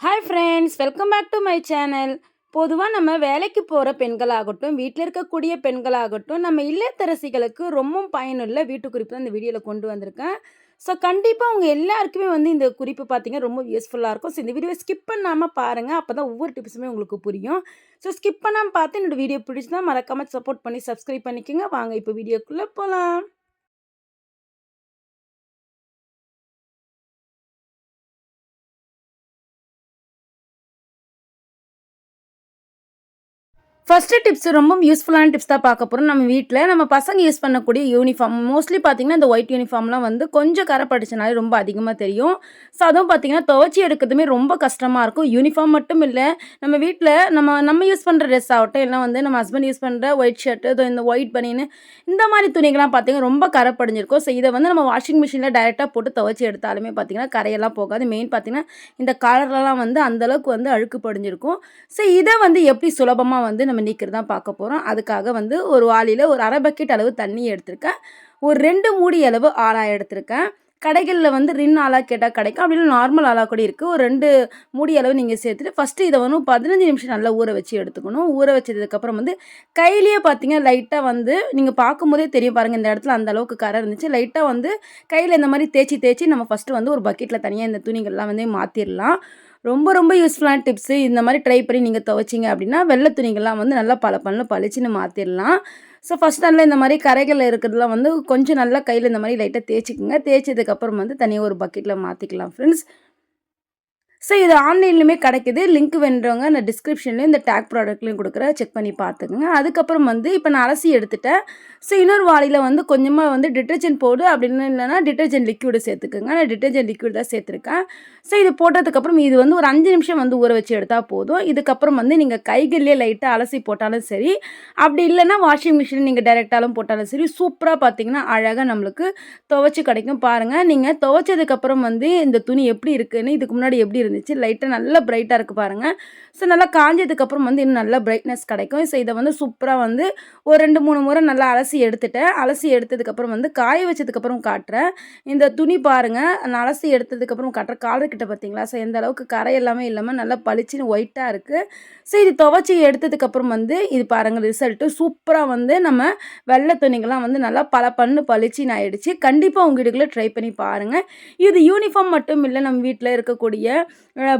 Hi friends welcome back to my channel பொதுவாக நம்ம வேலைக்கு போகிற பெண்களாகட்டும் வீட்டில் இருக்கக்கூடிய பெண்களாகட்டும் நம்ம இல்லத்தரசிகளுக்கு ரொம்ப பயனுள்ள வீட்டு குறிப்பு தான் இந்த வீடியோவில் கொண்டு வந்திருக்கேன். ஸோ கண்டிப்பாக அவங்க எல்லாருக்குமே வந்து இந்த குறிப்பு பார்த்தீங்கன்னா ரொம்ப யூஸ்ஃபுல்லாக இருக்கும். ஸோ இந்த வீடியோ ஸ்கிப் பண்ணாமல் பாருங்கள் அப்போ தான் ஒவ்வொரு டிப்ஸுமே உங்களுக்கு புரியும். ஸோ ஸ்கிப் பண்ணாமல் பார்த்து என்னோடய வீடியோ பிடிச்சிருந்தா மறக்காமல் சப்போர்ட் பண்ணி சப்ஸ்கிரைப் பண்ணிக்கோங்க. வாங்க இப்போ வீடியோக்குள்ளே போகலாம் ஃபஸ்ட்டு டிப்ஸ் ரொம்ப யூஸ்ஃபுல்லான டிப்ஸ் தான் பார்க்க போகிறோம் நம்ம வீட்டில் நம்ம பசங்க யூஸ் பண்ணக்கூடிய யூனிஃபார்ம் மோஸ்ட்லி பார்த்திங்கன்னா இந்த ஒயிட் யூனிஃபார்ம்லாம் வந்து கொஞ்சம் கரை படிச்சனாலே ரொம்ப அதிகமாக தெரியும். ஸோ அதுவும் பார்த்திங்கன்னா துவச்சி எடுக்கிறதுமே ரொம்ப கஷ்டமாக இருக்கும். யூனிஃபார்ம் மட்டும் இல்லை நம்ம வீட்டில் நம்ம நம்ம யூஸ் பண்ணுற ட்ரெஸ் ஆகட்டும் இல்லை வந்து நம்ம ஹஸ்பண்ட் யூஸ் பண்ணுற ஒயிட் ஷர்ட்டு இந்த ஒயிட் பனின்னு இந்த மாதிரி துணிகள்லாம் பார்த்திங்கன்னா ரொம்ப கரை படிஞ்சிருக்கும். ஸோ இதை வந்து நம்ம வாஷிங் மிஷினில் டைரெக்டாக போட்டு துவச்சி எடுத்தாலுமே பார்த்திங்கன்னா கரையெல்லாம் போகாது. மெயின் பார்த்திங்கன்னா இந்த கலர்லலாம் வந்து அந்தளவுக்கு வந்து அழுக்கு படிஞ்சிருக்கும். ஸோ இதை வந்து எப்படி சுலபமாக வந்து நம்ம நம்ம நீக்கிறது தான் பார்க்க போகிறோம் அதுக்காக வந்து ஒரு வாளியில் ஒரு அரை பக்கெட் அளவு தண்ணி எடுத்திருக்கேன். ஒரு ரெண்டு மூடி அளவு ஆளாக எடுத்திருக்கேன். கடைகளில் வந்து ரின் ஆளாக கேட்டால் கிடைக்கும். அப்படின்னு நார்மல் ஆளாக கூட இருக்குது ஒரு ரெண்டு மூடி அளவு நீங்கள் சேர்த்துட்டு ஃபஸ்ட்டு இதை வந்து பதினஞ்சு நிமிஷம் நல்லா ஊற வச்சு எடுத்துக்கணும். ஊற வச்சதுக்கப்புறம் வந்து கையிலேயே பார்த்தீங்கன்னா லைட்டாக வந்து நீங்கள் பார்க்கும்போதே தெரியும் பாருங்கள் இந்த இடத்துல அந்த அளவுக்கு கரை இருந்துச்சு. லைட்டாக வந்து கையில் இந்த மாதிரி தேய்ச்சி தேய்ச்சி நம்ம ஃபஸ்ட்டு வந்து ஒரு பக்கெட்டில் தனியாக இந்த துணிகள்லாம் வந்து மாற்றிடலாம் ரொம்ப ரொம்ப யூஸ்ஃபுல்லான டிப்ஸு இந்த மாதிரி ட்ரை பண்ணி நீங்கள் துவைச்சிங்க அப்படின்னா வெள்ளை துணிகள்லாம் வந்து நல்லா பல பண்ணல பளிச்சுன்னு மாற்றிடலாம் ஸோ ஃபஸ்ட் நல்லா இந்த மாதிரி கரைகள் இருக்கிறதுலாம் வந்து கொஞ்சம் நல்லா கையில் இந்த மாதிரி லைட்டாக தேய்ச்சிக்கோங்க. தேய்ச்சதுக்கப்புறம் வந்து தனியாக ஒரு பக்கெட்டில் மாற்றிக்கலாம் ஃப்ரெண்ட்ஸ் ஸோ இது ஆன்லைன்லையுமே கிடைக்குது. லிங்க் வேண்டுறவங்க நான் டிஸ்கிரிப்ஷன்லேயும் இந்த டேக் ப்ராடக்ட்லையும் கொடுக்குற செக் பண்ணி பார்த்துக்குங்க. அதுக்கப்புறம் வந்து இப்போ நான் அலசி எடுத்துட்டேன். ஸோ இன்னொரு வாளியில் வந்து கொஞ்சமாக வந்து டிட்டர்ஜென்ட் போடு அப்படின்னு இல்லைனா டிட்டர்ஜென்ட் லிக்விடு சேர்த்துக்குங்க. நான் டிட்டர்ஜென்ட் லிக்யூட் தான் சேர்த்துருக்கேன். ஸோ இது போட்டதுக்கப்புறம் இது வந்து ஒரு அஞ்சு நிமிஷம் வந்து ஊற வச்சு எடுத்தால் போதும். இதுக்கப்புறம் வந்து நீங்கள் கைகள்லேயே லைட்டாக அலசி போட்டாலும் சரி. அப்படி இல்லைனா வாஷிங் மிஷின் நீங்கள் டைரெக்டாலும் போட்டாலும் சரி. சூப்பராக பார்த்தீங்கன்னா அழகாக நம்மளுக்கு துவைச்சி கிடைக்கும். பாருங்கள் நீங்கள் துவைச்சதுக்கப்புறம் வந்து இந்த துணி எப்படி இருக்குதுன்னு இதுக்கு முன்னாடி எப்படி இருந்துச்சு? லைட்டாக நல்லா ப்ரைட்டாக இருக்குது பாருங்கள் ஸோ நல்லா காஞ்சதுக்கப்புறம் வந்து இன்னும் நல்லா பிரைட்னஸ் கிடைக்கும். ஸோ இதை வந்து சூப்பராக வந்து ஒரு ரெண்டு மூணு முறை நல்லா அலசி எடுத்துட்டேன். அலசி எடுத்ததுக்கப்புறம் வந்து காய வச்சதுக்கப்புறம் காட்டுறேன். இந்த துணி பாருங்கள் நான் அலசி எடுத்ததுக்கப்புறம் காட்டுற காலர்கிட்ட பார்த்தீங்களா? ஸோ எந்த அளவுக்கு கரை எல்லாமே இல்லாமல் நல்லா பளிச்சுன்னு ஒயிட்டாக இருக்குது ஸோ இது துவச்சி எடுத்ததுக்கப்புறம் வந்து இது பாருங்கள் ரிசல்ட்டு சூப்பராக வந்து நம்ம வெள்ளை துணிகள்லாம் வந்து நல்லா பல பண்ணு பளிச்சின்னு ஆயிடுச்சு. கண்டிப்பாக உங்கள் வீடுகளை ட்ரை பண்ணி பாருங்கள் இது யூனிஃபார்ம் மட்டும் இல்லை நம்ம வீட்டில் இருக்கக்கூடிய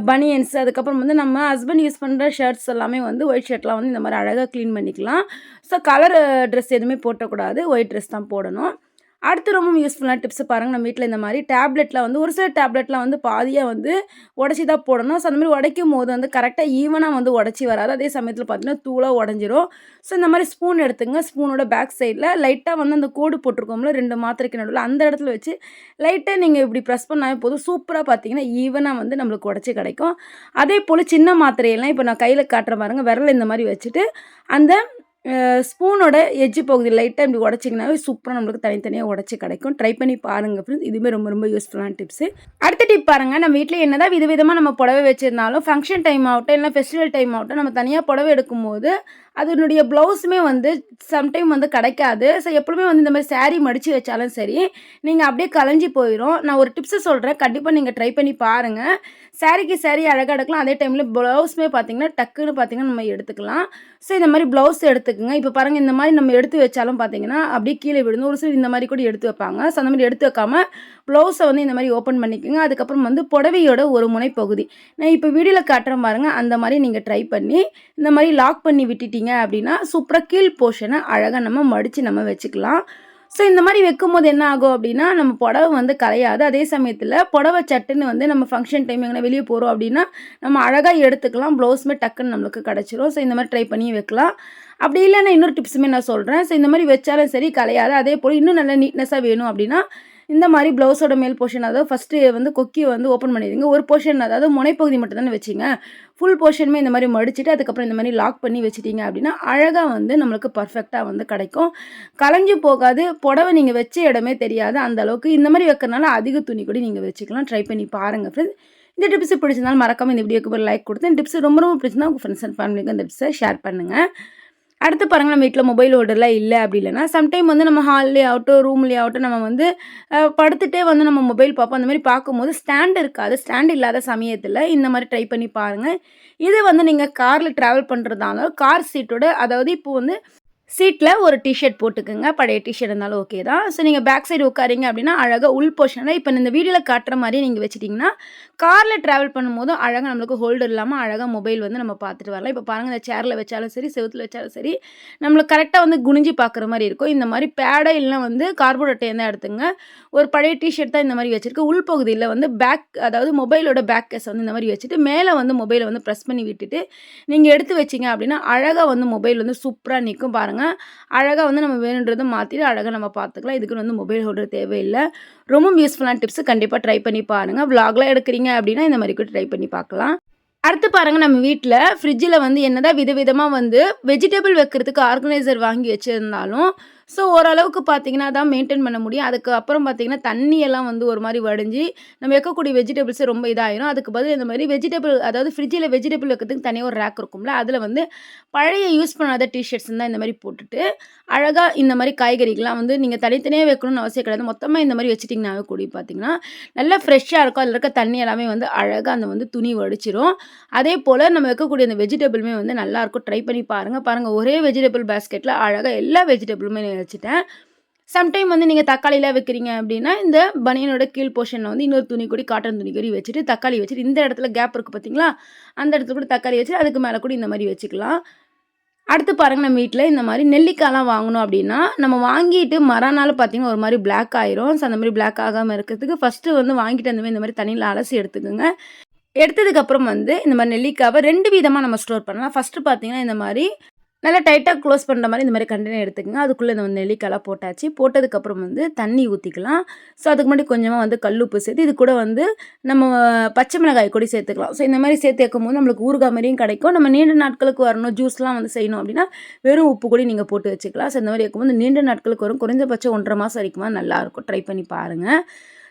பனியன்ஸ் அதுக்கப்புறம் வந்து நம்ம ஹஸ்பண்ட் யூஸ் பண்ணுற ஷர்ட்ஸ் எல்லாமே வந்து ஒயிட் ஷர்ட்லாம் வந்து இந்த மாதிரி அழகாக க்ளீன் பண்ணிக்கலாம். ஸோ கலர் ட்ரெஸ் எதுவுமே போட்டக்கூடாது. ஒயிட் ட்ரெஸ் தான் போடணும். அடுத்து ரொம்ப யூஸ்ஃபுல்லான டிப்ஸ் பாருங்கள் நம்ம வீட்டில் இந்த மாதிரி டேப்லெட்டில் வந்து ஒரு சில டேப்லெட்டில் வந்து பாதியாக வந்து உடச்சி தான் போடணும். ஸோ அந்த மாதிரி உடைக்கும் போது வந்து கரெக்டாக ஈவனாக வந்து உடச்சி வராது. அதே சமயத்தில் பார்த்தீங்கன்னா தூளாக உடஞ்சிரும். ஸோ இந்த மாதிரி ஸ்பூன் எடுத்துங்க ஸ்பூனோட பேக் சைடில் லைட்டாக வந்து அந்த கோடு போட்டிருக்கோம்ல ரெண்டு மாத்திரைக்கு நடுவில் அந்த இடத்துல வச்சு லைட்டாக நீங்கள் இப்படி ப்ரெஸ் பண்ணாவே போதும். சூப்பராக பார்த்தீங்கன்னா ஈவனாக வந்து நம்மளுக்கு உடச்சி கிடைக்கும். அதே போல் சின்ன மாத்திரையெல்லாம் இப்போ நான் கையில் காட்டுற பாருங்கள் விரல் இந்த மாதிரி வச்சுட்டு அந்த ஸ்பூனோட எஜ்ஜு பகுதி லைட்டாக இப்படி உடச்சிங்கனாவே சூப்பராக நம்மளுக்கு தனித்தனியாக உடச்சி கிடைக்கும். ட்ரை பண்ணி பாருங்கள் ஃப்ரெண்ட்ஸ் இதுவுமே ரொம்ப ரொம்ப யூஸ்ஃபுல்லான டிப்ஸு அடுத்த டிப் பாருங்கள் நம்ம வீட்டில் என்ன தான் விதவிதமாக நம்ம புடவை வச்சுருந்தாலும் ஃபங்க்ஷன் டைம் ஆகட்டும் இல்லை ஃபெஸ்டிவல் டைம் ஆகட்டும் நம்ம தனியாக புடவை எடுக்கும்போது அதனுடைய ப்ளவுஸுமே வந்து சம்டைம் வந்து கிடைக்காது. ஸோ எப்பவுமே வந்து இந்த மாதிரி சாரீ மடித்து வச்சாலும் சரி நீங்கள் அப்படியே கலைஞ்சி போயிடும் நான் ஒரு டிப்ஸை சொல்கிறேன் கண்டிப்பாக நீங்கள் ட்ரை பண்ணி பாருங்கள் சாரீக்கு சேரீ அழகாக எடுக்கலாம். அதே டைமில் ப்ளவுஸுமே பார்த்தீங்கன்னா டக்குன்னு பார்த்தீங்கன்னா நம்ம எடுத்துக்கலாம். ஸோ இந்த மாதிரி ப்ளவுஸ் எடுத்துக்கோங்க. இப்போ பாருங்கள் இந்த மாதிரி நம்ம எடுத்து வச்சாலும் பார்த்தீங்கன்னா அப்படியே கீழே விழுந்து ஒரு சில இந்த மாதிரி கூட எடுத்து வைப்பாங்க. ஸோ அந்த மாதிரி எடுத்து வைக்காமல் ப்ளவுஸை வந்து இந்த மாதிரி ஓப்பன் பண்ணிக்கோங்க. அதுக்கப்புறம் வந்து புடவையோட ஒரு முனை பகுதி நான் இப்போ வீடியோவில் காட்டுறேன் பாருங்கள் அந்த மாதிரி நீங்கள் ட்ரை பண்ணி இந்த மாதிரி லாக் பண்ணி விட்டுட்டீங்க அப்படின்னா சூப்பராக கீழ் போர்ஷனை அழகாக நம்ம மடித்து நம்ம வச்சுக்கலாம். ஸோ இந்த மாதிரி வைக்கும்போது என்ன ஆகும் அப்படின்னா நம்ம புடவை வந்து கலையாது. அதே சமயத்தில் புடவை சட்டுன்னு வந்து நம்ம ஃபங்க்ஷன் டைம் எங்கே வெளியே போகிறோம் அப்படின்னா நம்ம அழகாக எடுத்துக்கலாம். ப்ளவுஸுமே டக்குன்னு நம்மளுக்கு கிடச்சிரும். ஸோ இந்த மாதிரி ட்ரை பண்ணி வைக்கலாம். அப்படி இல்லைன்னா இன்னொரு டிப்ஸுமே நான் சொல்கிறேன் ஸோ இந்த மாதிரி வச்சாலும் சரி கலையாது. அதே போல் இன்னும் நல்ல நீட்னஸாக வேணும் அப்படின்னா இந்த மாதிரி ப்ளவுஸோட மேல் போர்ஷன் அதாவது ஃபஸ்ட்டு வந்து கொக்கியை வந்து ஓப்பன் பண்ணிடுங்க. ஒரு போர்ஷன் அதாவது முனைப்பகுதி மட்டும் தானே வச்சிங்க ஃபுல் போர்ஷனுமே இந்த மாதிரி மடிச்சுட்டு அதுக்கப்புறம் இந்த மாதிரி லாக் பண்ணி வச்சிட்டிங்க அப்படின்னா அழகாக வந்து நம்மளுக்கு பர்ஃபெக்டாக வந்து கிடைக்கும். கலைஞ்சு போகாது. புடவை நீங்கள் வச்ச இடமே தெரியாது. அந்த அளவுக்கு இந்த மாதிரி வைக்கிறனால அதிக துணி கூட நீங்கள் வச்சுக்கலாம். ட்ரை பண்ணி பாருங்கள் ஃப்ரெண்ட்ஸ் இந்த டிப்ஸ் பிடிச்சிருந்தாலும் மறக்காமல் இந்த வீடியோக்கு ஒரு லைக் கொடுத்து இந்த டிப்ஸ் ரொம்ப ரொம்ப பிடிச்சிருந்தா உங்கள் ஃப்ரெண்ட்ஸ் அண்ட் ஃபேமிலிக்கு அந்த டிப்ஸை ஷேர் பண்ணுங்கள் அடுத்து பாருங்கள் நம்ம வீட்டில் மொபைல் ஹோல்டர்லாம் இல்லை அப்படி இல்லைன்னா சம்டைம் வந்து நம்ம ஹால்லே ஆகட்டும் ரூம்லேயே ஆகட்டும் நம்ம வந்து படுத்துகிட்டே படுத்துட்டே வந்து நம்ம மொபைல் பார்ப்போம். அந்த மாதிரி பார்க்கும்போது ஸ்டாண்ட் இருக்காது. ஸ்டாண்ட் இல்லாத சமயத்தில் இந்த மாதிரி ட்ரை பண்ணி பாருங்கள் இது வந்து நீங்கள் காரில் ட்ராவல் பண்ணுறதாலும் கார் சீட்டோட அதாவது இப்போ வந்து சீட்டில் ஒரு டிஷர்ட் போட்டுக்கோங்க. பழைய டிஷர்ட் இருந்தாலும் ஓகே தான். ஸோ நீங்கள் பேக் சைடு உட்காரிங்க அப்படின்னா அழகாக உள் போர்ஷனில் இப்போ இந்த வீடியோவில் காட்டுற மாதிரி நீங்கள் வச்சுட்டிங்கன்னா காரில் ட்ராவல் பண்ணும்போதும் அழகாக நம்மளுக்கு ஹோல்டர் இல்லாமல் அழகாக மொபைல் வந்து நம்ம பார்த்துட்டு வரலாம். இப்போ பாருங்கள் இந்த சேரில் வச்சாலும் சரி செவத்தில் வச்சாலும் சரி நம்மளுக்கு கரெக்டாக வந்து குனிஞ்சு பார்க்குற மாதிரி இருக்கும். இந்த மாதிரி பேடை இல்லைனா வந்து கார்போர்ட் அட்டையை தான் எடுத்துங்க. ஒரு பழைய டிஷர்ட் தான் இந்த மாதிரி வச்சுருக்கு. உள்பகுதியில் வந்து பேக் அதாவது மொபைலோட பேக் கேஸ் வந்து இந்த மாதிரி வச்சுட்டு மேலே வந்து மொபைலை வந்து ப்ரெஸ் பண்ணி விட்டுட்டு நீங்கள் எடுத்து வச்சிங்க அப்படின்னா அழகாக வந்து மொபைல் வந்து சூப்பராக நிற்கும் பாருங்கள் அழகாக வந்து நம்ம வேணுன்றதை மாற்றிட்டு அழகாக நம்ம பார்த்துக்கலாம் இதுக்கு வந்து மொபைல் ஹோல்டர் தேவையில்லை. ரொம்ப யூஸ்ஃபுல்லான டிப்ஸ் கண்டிப்பாக ட்ரை பண்ணி பாருங்கள் விலாக்லாம் எடுக்கிறீங்க அப்படின்னா இந்த மாதிரி கூட ட்ரை பண்ணி பார்க்கலாம் அடுத்து பாருங்கள் நம்ம வீட்டில் ஃப்ரிட்ஜில் வந்து என்னதான் விதவிதமாக வந்து வெஜிடபிள் வைக்கிறதுக்கு ஆர்கனைசர் வாங்கி வச்சுருந்தாலும் ஸோ ஓரளவுக்கு பார்த்தீங்கன்னா தான் மெயின்டைன் பண்ண முடியும். அதுக்கு அப்புறம் பார்த்தீங்கன்னா தண்ணியெல்லாம் வந்து ஒரு மாதிரி வடிஞ்சு நம்ம வைக்கக்கூடிய வெஜிடபிள்ஸே ரொம்ப இதாகிடும் அதுக்கு பதில் இந்த மாதிரி வெஜிடபிள் அதாவது ஃப்ரிட்ஜில் வெஜிடபிள் வைக்கிறதுக்கு தனியாக ஒரு ரேக் இருக்கும்ல அதில் வந்து பழைய யூஸ் பண்ணாத டிஷர்ட்ஸ் தான் இந்த மாதிரி போட்டுட்டு அழகாக இந்த மாதிரி காய்கறிகள்லாம் வந்து நீங்கள் தனித்தனியாக வைக்கணும்னு அவசியம் கிடையாது. மொத்தமாக இந்த மாதிரி வச்சுட்டிங்கனாவே கூடி பார்த்தீங்கன்னா நல்லா ஃப்ரெஷ்ஷாக இருக்கும். அதில் இருக்க தண்ணி எல்லாமே வந்து அழகாக அந்த வந்து துணி வடிச்சிரும். அதே போல் நம்ம வைக்கக்கூடிய அந்த வெஜிடபிளுமே வந்து நல்லாயிருக்கும் ட்ரை பண்ணி பாருங்கள் பாருங்கள் ஒரே வெஜிடபிள் பேஸ்கெட்டில் அழகாக எல்லா வெஜிடபிளுமே வச்சுட்டேன் சம்டைம் வந்து நீங்கள் தக்காளிலாம் வைக்கிறீங்க அப்படின்னா இந்த பனியனோட கீழ் போர்ஷனில் வந்து இன்னொரு துணி கூடி காட்டன் துணி கூடி வச்சுட்டு தக்காளி வச்சுட்டு இந்த இடத்துல கேப் இருக்குது பார்த்தீங்களா அந்த இடத்துல கூட தக்காளி வச்சுட்டு அதுக்கு மேலே கூட இந்த மாதிரி வச்சுக்கலாம். அடுத்து பாருங்கள் நம்ம வீட்டில் இந்த மாதிரி நெல்லிக்காய்லாம் வாங்கணும் அப்படின்னா நம்ம வாங்கிட்டு மறுநாள் பார்த்தீங்கன்னா ஒரு மாதிரி பிளாக் ஆயிரும். ஸோ அந்த மாதிரி பிளாக் ஆகாமல் இருக்கிறதுக்கு ஃபஸ்ட்டு வந்து வாங்கிட்டு அந்த மாதிரி இந்த மாதிரி தண்ணியில் அலசி எடுத்துக்கோங்க. எடுத்ததுக்கப்புறம் வந்து இந்த மாதிரி நெல்லிக்காவை ரெண்டு விதமாக நம்ம ஸ்டோர் பண்ணலாம். ஃபஸ்ட்டு பார்த்தீங்கன்னா இந்த மாதிரி நல்லா டைட்டாக க்ளோஸ் பண்ணுற மாதிரி இந்த மாதிரி கண்டெய்னர் எடுத்துக்கங்க. அதுக்குள்ளே இந்த நெல்லிக்காயெலாம் போட்டாச்சு. போட்டதுக்கப்புறம் வந்து தண்ணி ஊற்றிக்கலாம் ஸோ அதுக்கு முன்னாடி கொஞ்சமாக வந்து கல்லுப்பு சேர்த்து இது கூட வந்து நம்ம பச்சை மிளகாய் கூட சேர்த்துக்கலாம். ஸோ இந்த மாதிரி சேர்த்து வைக்கும் போது நம்மளுக்கு ஊறுகாய் மாதிரியும் கிடைக்கும். நம்ம நீண்ட நாட்களுக்கு வரணும் ஜூஸ்லாம் வந்து செய்யணும் அப்படின்னா வெறும் உப்பு கூட நீங்கள் போட்டு வச்சுக்கலாம். ஸோ இந்த மாதிரி வைக்கும்போது நீண்ட நாட்களுக்கு வரும். குறைஞ்சபட்சம் ஒன்றரை மாதம் வரைக்குமா நல்லாயிருக்கும் ட்ரை பண்ணி பாருங்கள்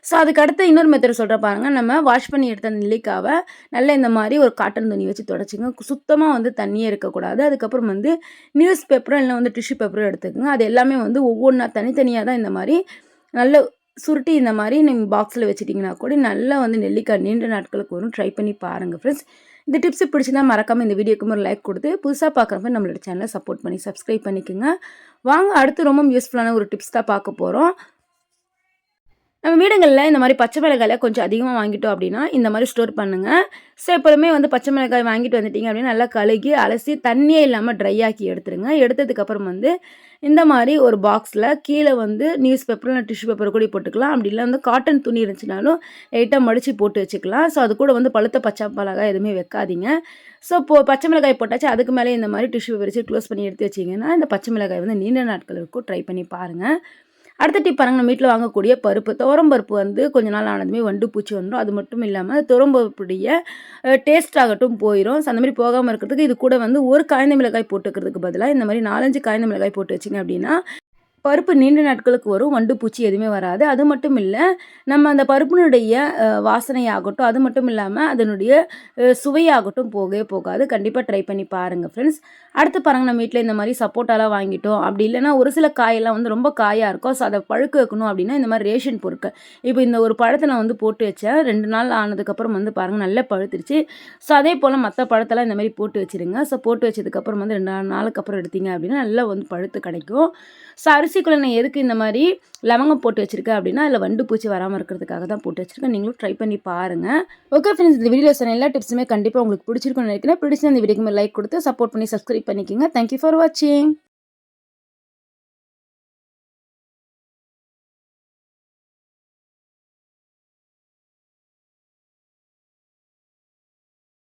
ஸோ அதுக்கு அடுத்து இன்னொரு மெத்தட் சொல்கிற பாருங்கள் நம்ம வாஷ் பண்ணி எடுத்த நெல்லிக்காவை நல்லா இந்த மாதிரி ஒரு காட்டன் துணி வச்சு தொடச்சிங்க. சுத்தமாக வந்து தண்ணியே இருக்கக்கூடாது. அதுக்கப்புறம் வந்து நியூஸ் பேப்பரும் இல்லை வந்து டிஷ்யூ பேப்பரும் எடுத்துக்கோங்க. அது எல்லாமே வந்து ஒவ்வொன்றா தனித்தனியாக தான் இந்த மாதிரி நல்ல சுருட்டி இந்த மாதிரி நீங்கள் பாக்ஸில் வச்சிட்டிங்கன்னா கூட நல்லா வந்து நெல்லிக்காய் நீண்ட நாட்களுக்கு வரும். ட்ரை பண்ணி பாருங்கள் ஃப்ரெண்ட்ஸ் இந்த டிப்ஸ் பிடிச்சிருந்தா மறக்காமல் இந்த வீடியோக்கு ஒரு லைக் கொடுத்து புதுசாக பார்க்குறப்ப நம்மளோட சேனலை சப்போர்ட் பண்ணி சப்ஸ்கிரைப் பண்ணிக்கோங்க. வாங்க அடுத்து ரொம்ப யூஸ்ஃபுல்லான ஒரு டிப்ஸ் தான் பார்க்க போகிறோம் நம்ம வீடுங்களில் இந்த மாதிரி பச்சை மிளகாயில கொஞ்சம் அதிகமாக வாங்கிட்டோம் அப்படின்னா இந்த மாதிரி ஸ்டோர் பண்ணுங்கள் ஸோ எப்போதுமே வந்து பச்சை மிளகாய் வாங்கிட்டு வந்துட்டீங்க அப்படின்னா நல்லா கழுகி அலசி தண்ணியே இல்லாமல் ட்ரை ஆக்கி எடுத்துருங்க. எடுத்ததுக்கப்புறம் வந்து இந்த மாதிரி ஒரு பாக்ஸில் கீழே வந்து நியூஸ் பேப்பர் இல்லை டிஷ்யூ பேப்பர் கூட போட்டுக்கலாம். அப்படி இல்லை வந்து காட்டன் துணி இருந்துச்சுனாலும் லைட்டாக மடித்து போட்டு வச்சுக்கலாம். ஸோ அது கூட வந்து பழுத்த பச்சை மிளகாய் எதுவுமே வைக்காதீங்க. ஸோ இப்போ பச்சை மிளகாய் போட்டாச்சு. அதுக்கு மேலே இந்த மாதிரி டிஷ்யூ பேப்பர் வச்சு க்ளோஸ் பண்ணி எடுத்து வச்சிங்கன்னா இந்த பச்சை மிளகாய் வந்து நீண்ட நாட்கள் இருக்கும் ட்ரை பண்ணி பாருங்கள் அடுத்த டிப் பாருங்கள் நம்ம வீட்டில் வாங்கக்கூடிய பருப்பு. துவரம் பருப்பு வந்து கொஞ்ச நாள் ஆனதுமே வண்டு பூச்சி வந்துடும் அது மட்டும் இல்லாமல் துவரம்பருப்புடைய டேஸ்ட் ஆகட்டும் போயிடும் ஸோ அந்த மாதிரி போகாமல் இருக்கிறதுக்கு இது கூட வந்து ஒரு காய்ந்த மிளகாய் போட்டுக்கிறதுக்கு பதிலாக இந்த மாதிரி நாலஞ்சு காய்ந்த மிளகாய் போட்டு வச்சிங்க அப்படின்னா பருப்பு நீண்ட நாட்களுக்கு வரும் வண்டு பூச்சி எதுவுமே வராது. அது மட்டும் இல்லை நம்ம அந்த பருப்பினுடைய வாசனையாகட்டும் அது மட்டும் இல்லாமல் அதனுடைய சுவையாகட்டும் போகவே போகாது. கண்டிப்பாக ட்ரை பண்ணி பாருங்கள் ஃப்ரெண்ட்ஸ் அடுத்து பாருங்கள் நம்ம வீட்டில் இந்த மாதிரி சப்போட்டாலாம் வாங்கிட்டோம். அப்படி இல்லைன்னா ஒரு சில காயெல்லாம் வந்து ரொம்ப காயாக இருக்கும். ஸோ அதை பழுக்க வைக்கணும் அப்படின்னா இந்த மாதிரி ரேஷன் பொருட்கள். இப்போ இந்த ஒரு பழத்தை நான் வந்து போட்டு வச்சேன். ரெண்டு நாள் ஆனதுக்கப்புறம் வந்து பாருங்கள் நல்லா பழுத்துருச்சு. ஸோ அதே போல் மற்ற பழத்தெல்லாம் இந்த மாதிரி போட்டு வச்சிருங்க. ஸோ போட்டு வச்சதுக்கப்புறம் வந்து ரெண்டு நாலு நாளுக்கு அப்புறம் எடுத்தீங்க அப்படின்னா நல்லா வந்து பழுத்து கிடைக்கும். ஸோ அரிசிக்குள்ளே நான் எதுக்கு இந்த மாதிரி லவங்கம் போட்டு வச்சிருக்கேன் அப்படின்னா அதில் வண்டு பூச்சி வராமல் இருக்கிறதுக்காக தான் போட்டு வச்சிருக்கேன். நீங்களும் ட்ரை பண்ணி பாருங்கள் ஓகே ஃப்ரெண்ட்ஸ் இந்த வீடியோ சொன்ன எல்லா டிப்ஸுமே கண்டிப்பாக உங்களுக்கு பிடிச்சிருக்கும்னு நினைக்கிறேன். பிடிச்சி அந்த வீடியோக்கு லைக் கொடுத்து சப்போர்ட் பண்ணி சப்ஸ்கிரைப் பண்ணிக்கோங்க. தேங்க்யூ ஃபார் வாட்சிங்